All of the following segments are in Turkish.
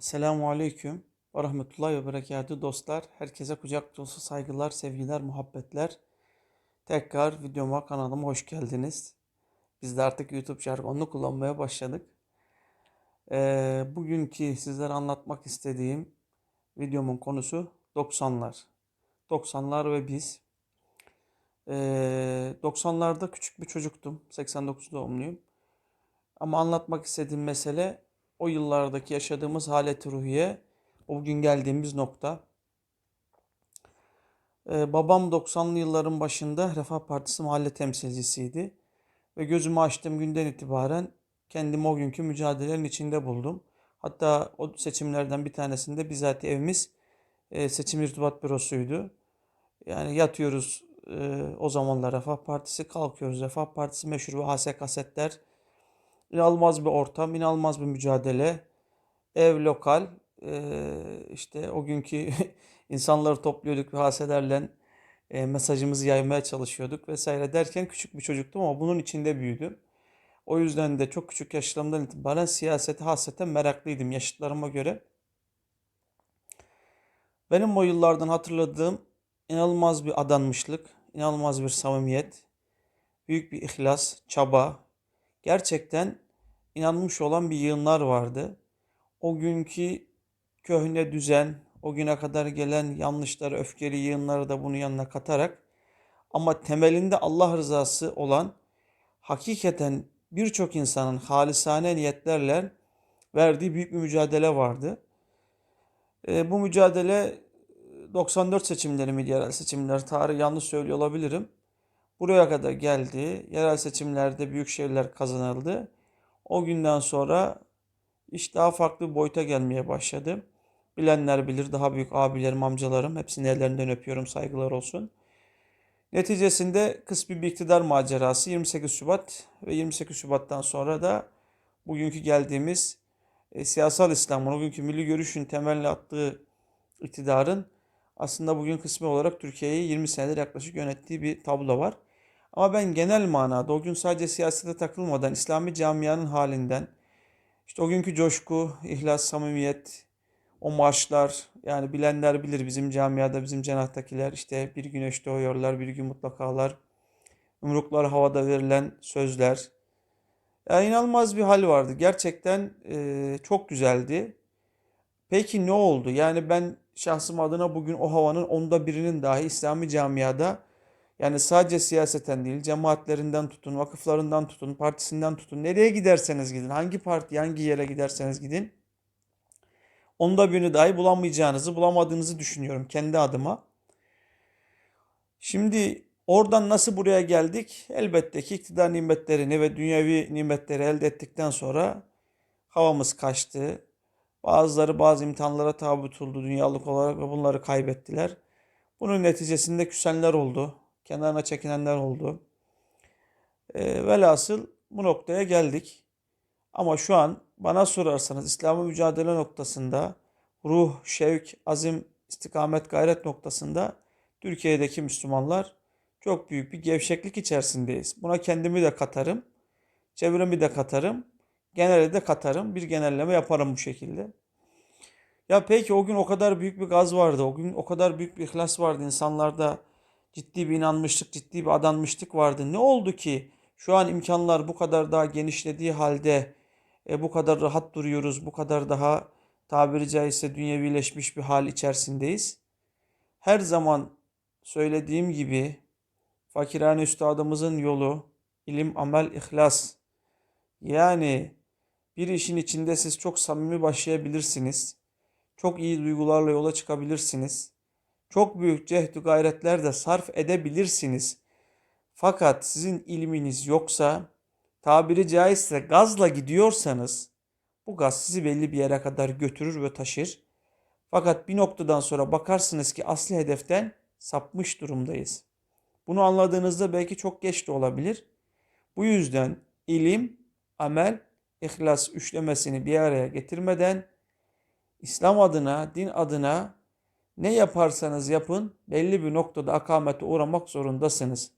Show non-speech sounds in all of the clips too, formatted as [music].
Selamun Aleyküm ve Rahmetullahi ve Berekatü dostlar. Herkese kucak dolusu saygılar, sevgiler, muhabbetler. Tekrar videoma, kanalıma hoş geldiniz. Biz de artık YouTube jargonunu kullanmaya başladık. Ee, bugünkü sizlere anlatmak istediğim videomun konusu 90'lar. 90'lar ve biz. Ee, 90'larda küçük bir çocuktum. 89 doğumluyum. Ama anlatmak istediğim mesele o yıllardaki yaşadığımız haleti ruhiye, o bugün geldiğimiz nokta. Ee, babam 90'lı yılların başında Refah Partisi mahalle temsilcisiydi. Ve gözümü açtığım günden itibaren kendimi o günkü mücadelelerin içinde buldum. Hatta o seçimlerden bir tanesinde bizatihi evimiz e, seçim irtibat bürosuydu. Yani yatıyoruz e, o zamanlar Refah Partisi, kalkıyoruz Refah Partisi meşhur ve HS kasetler. İnanılmaz bir ortam, inanılmaz bir mücadele. Ev lokal, e, işte o günkü [laughs] insanları topluyorduk ve haselerle e, mesajımızı yaymaya çalışıyorduk vesaire derken küçük bir çocuktum ama bunun içinde büyüdüm. O yüzden de çok küçük yaşlarımdan itibaren siyasete hasreten meraklıydım yaşıtlarıma göre. Benim o yıllardan hatırladığım inanılmaz bir adanmışlık, inanılmaz bir samimiyet, büyük bir ihlas, çaba. Gerçekten inanmış olan bir yığınlar vardı. O günkü köhne düzen, o güne kadar gelen yanlışları, öfkeli yığınları da bunun yanına katarak ama temelinde Allah rızası olan hakikaten birçok insanın halisane niyetlerle verdiği büyük bir mücadele vardı. E, bu mücadele 94 seçimleri mi yerel seçimler tarih yanlış söylüyor olabilirim. Buraya kadar geldi. Yerel seçimlerde büyük şehirler kazanıldı. O günden sonra iş daha farklı boyuta gelmeye başladı. Bilenler bilir daha büyük abilerim, amcalarım hepsini ellerinden öpüyorum saygılar olsun. Neticesinde kısmi bir iktidar macerası 28 Şubat ve 28 Şubat'tan sonra da bugünkü geldiğimiz e, siyasal İslam'ın, o günkü milli görüşün temelini attığı iktidarın aslında bugün kısmi olarak Türkiye'yi 20 senedir yaklaşık yönettiği bir tablo var. Ama ben genel manada o gün sadece siyasete takılmadan İslami camianın halinden, işte o günkü coşku, ihlas, samimiyet, o marşlar yani bilenler bilir bizim camiada bizim cenahtakiler işte bir güneş doğuyorlar bir gün mutlakalar. Yumruklar havada verilen sözler. Yani inanılmaz bir hal vardı. Gerçekten e, çok güzeldi. Peki ne oldu? Yani ben şahsım adına bugün o havanın onda birinin dahi İslami camiada yani sadece siyaseten değil, cemaatlerinden tutun, vakıflarından tutun, partisinden tutun, nereye giderseniz gidin, hangi parti, hangi yere giderseniz gidin, onda birini dahi bulamayacağınızı, bulamadığınızı düşünüyorum kendi adıma. Şimdi oradan nasıl buraya geldik? Elbette ki iktidar nimetlerini ve dünyevi nimetleri elde ettikten sonra havamız kaçtı. Bazıları bazı imtihanlara tabi tutuldu dünyalık olarak ve bunları kaybettiler. Bunun neticesinde küsenler oldu kenarına çekilenler oldu. E, velhasıl bu noktaya geldik. Ama şu an bana sorarsanız İslam'ı mücadele noktasında ruh, şevk, azim, istikamet, gayret noktasında Türkiye'deki Müslümanlar çok büyük bir gevşeklik içerisindeyiz. Buna kendimi de katarım, çevremi de katarım, genelde de katarım. Bir genelleme yaparım bu şekilde. Ya peki o gün o kadar büyük bir gaz vardı, o gün o kadar büyük bir ihlas vardı insanlarda ciddi bir inanmışlık, ciddi bir adanmışlık vardı. Ne oldu ki şu an imkanlar bu kadar daha genişlediği halde e, bu kadar rahat duruyoruz, bu kadar daha tabiri caizse dünyevileşmiş bir hal içerisindeyiz. Her zaman söylediğim gibi fakirhane üstadımızın yolu ilim, amel, ihlas. Yani bir işin içinde siz çok samimi başlayabilirsiniz. Çok iyi duygularla yola çıkabilirsiniz çok büyük cehdü gayretler de sarf edebilirsiniz. Fakat sizin ilminiz yoksa, tabiri caizse gazla gidiyorsanız, bu gaz sizi belli bir yere kadar götürür ve taşır. Fakat bir noktadan sonra bakarsınız ki asli hedeften sapmış durumdayız. Bunu anladığınızda belki çok geç de olabilir. Bu yüzden ilim, amel, ihlas üçlemesini bir araya getirmeden İslam adına, din adına ne yaparsanız yapın belli bir noktada akamete uğramak zorundasınız.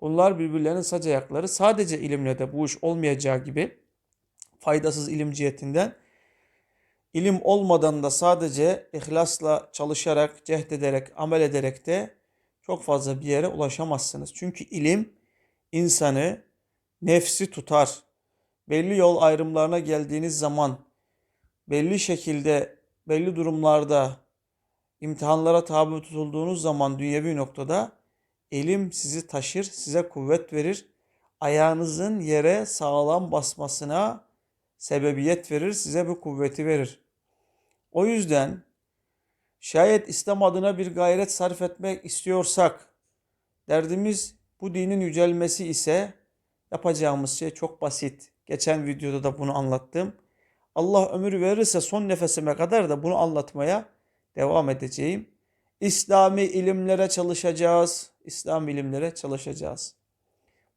Bunlar birbirlerinin sac ayakları. Sadece ilimle de bu iş olmayacağı gibi faydasız ilim cihetinden İlim olmadan da sadece ihlasla çalışarak, cehd ederek, amel ederek de çok fazla bir yere ulaşamazsınız. Çünkü ilim insanı nefsi tutar. Belli yol ayrımlarına geldiğiniz zaman belli şekilde, belli durumlarda imtihanlara tabi tutulduğunuz zaman dünyevi noktada ilim sizi taşır, size kuvvet verir. Ayağınızın yere sağlam basmasına sebebiyet verir, size bu kuvveti verir. O yüzden şayet İslam adına bir gayret sarf etmek istiyorsak, derdimiz bu dinin yücelmesi ise yapacağımız şey çok basit. Geçen videoda da bunu anlattım. Allah ömür verirse son nefesime kadar da bunu anlatmaya devam edeceğim. İslami ilimlere çalışacağız. İslam ilimlere çalışacağız.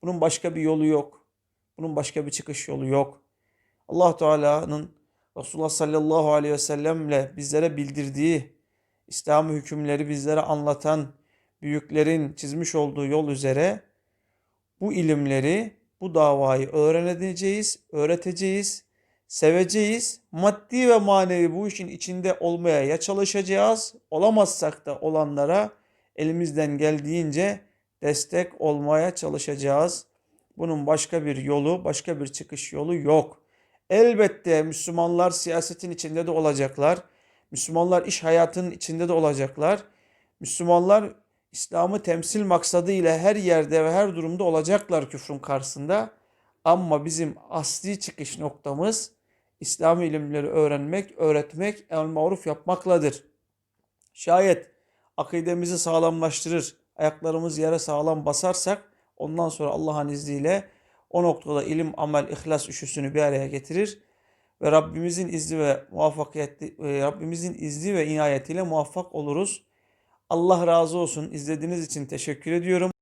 Bunun başka bir yolu yok. Bunun başka bir çıkış yolu yok. Allah Teala'nın Resulullah sallallahu aleyhi ve sellemle bizlere bildirdiği İslam hükümleri bizlere anlatan büyüklerin çizmiş olduğu yol üzere bu ilimleri, bu davayı öğreneceğiz, öğreteceğiz, seveceğiz. Maddi ve manevi bu işin içinde olmaya ya çalışacağız, olamazsak da olanlara elimizden geldiğince destek olmaya çalışacağız. Bunun başka bir yolu, başka bir çıkış yolu yok. Elbette Müslümanlar siyasetin içinde de olacaklar. Müslümanlar iş hayatının içinde de olacaklar. Müslümanlar İslam'ı temsil maksadı ile her yerde ve her durumda olacaklar küfrün karşısında. Ama bizim asli çıkış noktamız İslami ilimleri öğrenmek, öğretmek, el maruf yapmakladır. Şayet akidemizi sağlamlaştırır, ayaklarımız yere sağlam basarsak ondan sonra Allah'ın izniyle o noktada ilim, amel, ihlas üçüsünü bir araya getirir ve Rabbimizin izni ve muvaffakiyeti Rabbimizin izni ve inayetiyle muvaffak oluruz. Allah razı olsun. İzlediğiniz için teşekkür ediyorum.